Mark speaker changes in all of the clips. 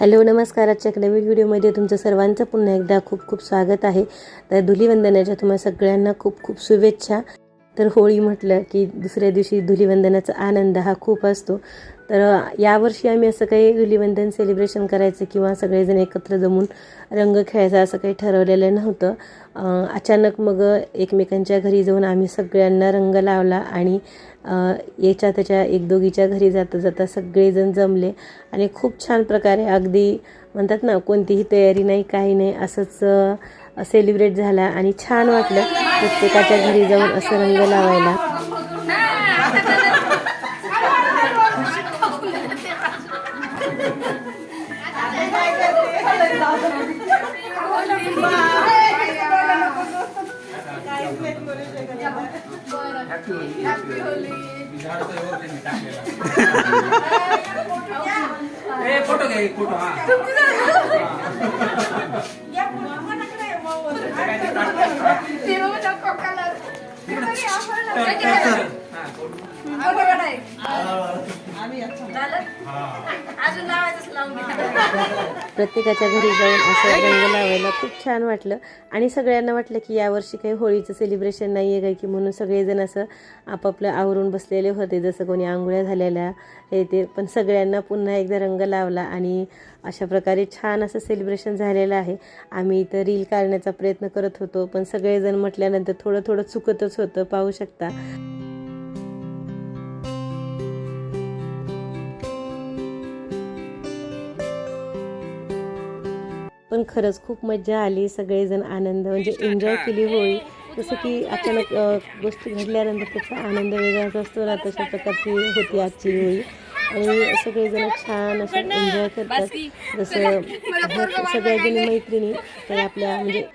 Speaker 1: Hello नमस्कार. आजच्या नवीन व्हिडिओमध्ये तुमचं सर्वांचं पुन्हा एकदा खूप खूप स्वागत आहे. तर धुलीवंदनाच्या तुम्हाला सगळ्यांना खूप खूप शुभेच्छा. तर होळी म्हटलं की दुसऱ्या दिवशी धुलीवंदनाचा आनंद हा खूप असतो. तर यावर्षी आम्ही असं काही धुलीवंदन सेलिब्रेशन करायचं किंवा सगळेजण एकत्र जमून रंग खेळायचा असं काही ठरवलेलं नव्हतं. अचानक मग एकमेकांच्या घरी जाऊन आम्ही सगळ्यांना रंग लावला आणि याच्या त्याच्या एक दोघीच्या घरी जाता जाता सगळेजण जमले आणि खूप छान प्रकारे अगदी म्हणतात ना कोणतीही तयारी नाही काही नाही असंच सेलिब्रेट झाला आणि छान वाटलं. प्रत्येकाच्या घरी जाऊन असं रंग लावायला.
Speaker 2: ए फोटो घ्या एक फोटो हा
Speaker 3: अजून लावायचंच लावून घे.
Speaker 1: प्रत्येकाच्या घरी जाऊन असं रंग लावायला खूप छान वाटलं. आणि सगळ्यांना वाटलं की यावर्षी काही होळीचं सेलिब्रेशन नाही आहे काय की म्हणून सगळेजण असं आपापलं आवरून बसलेले होते जसं कोणी आंघोळ्या झालेल्या हे ते. पण सगळ्यांना पुन्हा एकदा रंग लावला आणि अशा प्रकारे छान असं सेलिब्रेशन झालेलं आहे. आम्ही इथं रील काढण्याचा प्रयत्न करत होतो पण सगळेजण म्हटल्यानंतर थोडं थोडं चुकतच होतं पाहू शकता. पण खरंच खूप मजा आली सगळेजण आनंद म्हणजे एन्जॉय केली होळी. जसं की अचानक गोष्टी घडल्यानंतर त्याचा आनंद वेगळाच असतो ना तशा प्रकारची होती आजची होळी. आणि सगळेजण छान असं एन्जॉय करतात. जसं सगळ्याजणी मैत्रिणी तर आपल्या म्हणजे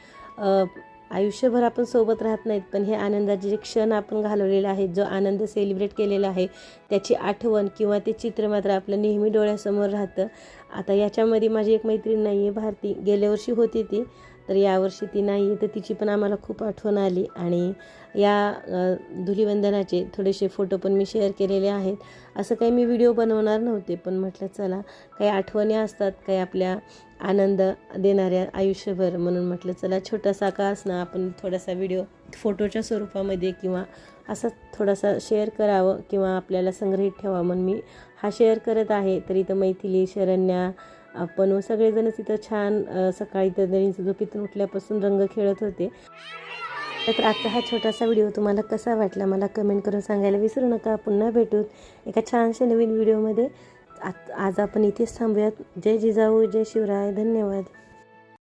Speaker 1: आयुष्यभर आपण सोबत राहत नाहीत पण हे आनंदाचे जे क्षण आपण घालवलेले आहेत जो आनंद सेलिब्रेट केलेला आहे त्याची आठवण किंवा ते चित्र मात्र आपलं नेहमी डोळ्यासमोर राहतं. आता याच्यामध्ये माझी एक मैत्रीण नाही आहे भारती. गेल्या वर्षी होती ती तर यावर्षी ती नाही आहे तर तिची पण आम्हाला खूप आठवण आली. आणि या धुलीवंदनाचे थोडेसे फोटो पण मी शेअर केलेले आहेत. असं काही मी व्हिडिओ बनवणार नव्हते पण म्हटलं चला काही आठवणी असतात काही आपल्या आनंद देणाऱ्या आयुष्यभर म्हणून म्हटलं चला छोटासा का असणं आपण थोडासा व्हिडिओ फोटोच्या स्वरूपामध्ये किंवा असा थोडासा शेअर करावं किंवा आपल्याला संग्रहित ठेवा म्हणून मी हा शेअर करत आहे. तर इथं मैथिली शरण्या आपण सगळेजणच इथं छान सकाळी तर त्यांनी झोपेतून उठल्यापासून रंग खेळत होते. तर आजचा हा छोटासा व्हिडिओ तुम्हाला कसा वाटला मला कमेंट करून सांगायला विसरू नका. पुन्हा भेटूत एका छानशा नवीन व्हिडिओमध्ये. आज आपण इथेच थांबूयात. जय जिजाऊ जय शिवराय. धन्यवाद.